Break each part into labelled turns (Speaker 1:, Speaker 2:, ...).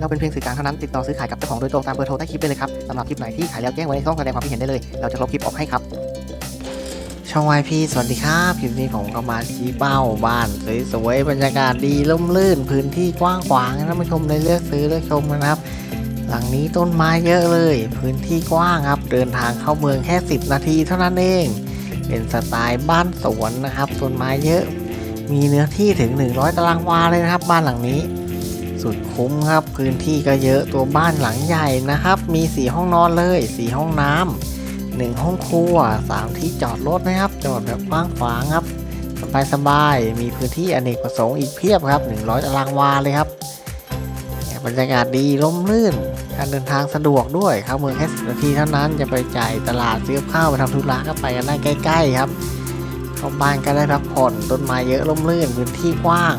Speaker 1: เราเป็นเพียงสื่อกลางเท่านั้นติดต่อซื้อขายกับเจ้าของโดยตรงตามเบอร์โทรใต้คลิปได้เลยครับสำหรับคลิปไหนที่ขายแล้วแจ้งไว้ในช่องแสดงความคิดเห็นได้เลย เราจะลบคลิปออกให้ครับ ช่องวายพีสวัสดีครับคลิปนี้ผมก็มาชี้เป้าบ้านสวยๆบรรยากาศดีร่มรื่น พื้นที่กว้างขวางให้ท่านผู้ชมได้เลือกซื้อเลือกชมนะครับหลังนี้ต้นไม้เยอะเลย พื้นที่กว้างครับ เดินทางเข้าเมืองแค่ 10 นาทีเท่านั้นเอง เป็นสไตล์บ้านสวนนะครับ ต้นไม้เยอะ มีเนื้อที่ถึง 100 ตารางวาเลยนะครับ บ้านหลังนี้ สุดคุ้มครับ พื้นที่ก็เยอะตัวบ้านหลังใหญ่นะครับ มี4ห้องนอนเลย4ห้องน้ำหนึ่งห้องครัว3ที่จอดรถนะครับ จอดแบบกว้างขวางครับ สบายสบายมีพื้นที่อเนกประสงค์อีกเพียบครับ 100ตารางวาเลยครับบรรยากาศดีร่มรื่น การเดินทางสะดวกด้วยเข้าเมืองแค่10นาทีเท่านั้นจะไปจ่ายตลาดซื้อข้าวไปทำธุระก็ไปกันได้ใกล้ ๆ ครับเข้าบ้านก็ได้พักผ่อนต้นไม้เยอะร่มรื่นพื้นที่กว้าง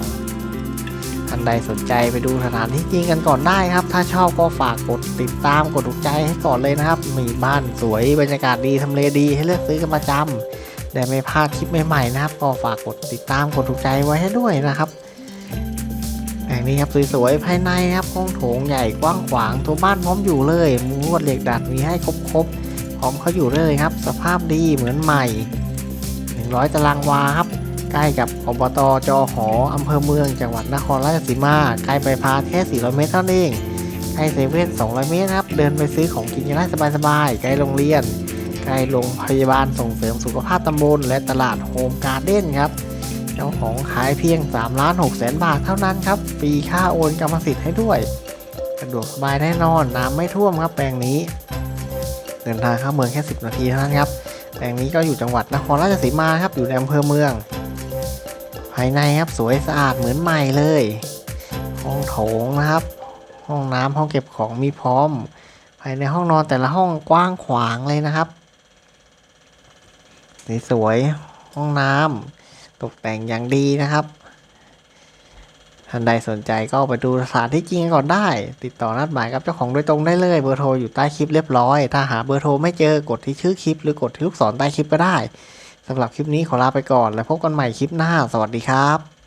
Speaker 1: ท่านใดสนใจไปดูสถานที่จริงกันก่อนได้ครับ ถ้าชอบก็ฝากกดติดตามกดถูกใจให้ก่อนเลยนะครับ มีบ้านสวยบรรยากาศดีทำเลดีให้เลือกซื้อกันประจำได้ไม่พลาดคลิปใหม่ๆนะครับ ก็ฝากกดติดตามกดถูกใจไว้ให้ด้วยนะครับแห่งนี้ครับสวยๆภายในครับห้องโถงใหญ่กว้างขวางตัวบ้านพร้อมอยู่เลยมุ้งลวดเหล็กดัดมีให้ครบๆพร้อมเขาอยู่เลยครับ สภาพดีเหมือนใหม่ 100 ตารางวาครับ ใกล้กับอบตจอหออำเภอเมืองจังหวัดนครราชสีมาใกล้ไปพาแค่ 400 เมตรเท่านั้นเองใกล้เซเว่น200 เมตรครับ เดินไปซื้อของกินกันได้สบายๆใกล้โรงเรียนใกล้โรงพยาบาลส่งเสริมสุขภาพตำบลและตลาดโฮมการ์เด้นครับเจ้าของขายเพียง3ล้าน6แสนบาทเท่านั้นครับฟรีค่าโอนกรรมสิทธิ์ให้ด้วยสะดวกสบายแน่นอนน้ำไม่ท่วมครับแปลงนี้ เดินทางเข้าเมืองแค่ 10 นาทีเท่านั้นครับแปลงนี้ก็อยู่จังหวัดนครราชสีมาครับอยู่ในอำเภอเมืองายในครับสวยสะอาดเหมือนใหม่เลย ห้องโถงนะครับ ห้องน้ำห้องเก็บของมีพร้อม ภายในห้องนอนแต่ละห้องกว้างขวางเลยนะครับสวยๆห้องน้ำตกแต่งอย่างดีนะครับท่านใดสนใจก็ไปดูสถานที่จริงก่อนได้ ติดต่อนัดหมายกับเจ้าของโดยตรงได้เลยเบอร์โทรอยู่ใต้คลิปเรียบร้อย ถ้าหาเบอร์โทรไม่เจอกดที่ชื่อคลิป หรือกดที่ลูกศรใต้คลิปก็ได้ สำหรับคลิปนี้ขอลาไปก่อน แล้วพบกันใหม่คลิปหน้า สวัสดีครับ